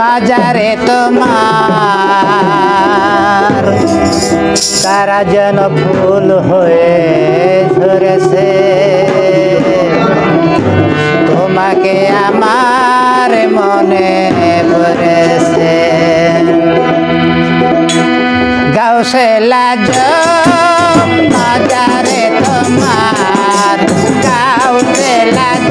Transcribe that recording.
মাজারে তোমার। কারা যেন ফুল হয়ে ঝরেছে তোমাকে আমার মনে পড়েছে গাউসে লাজ মাজারে তোমার। গাউসে লাজ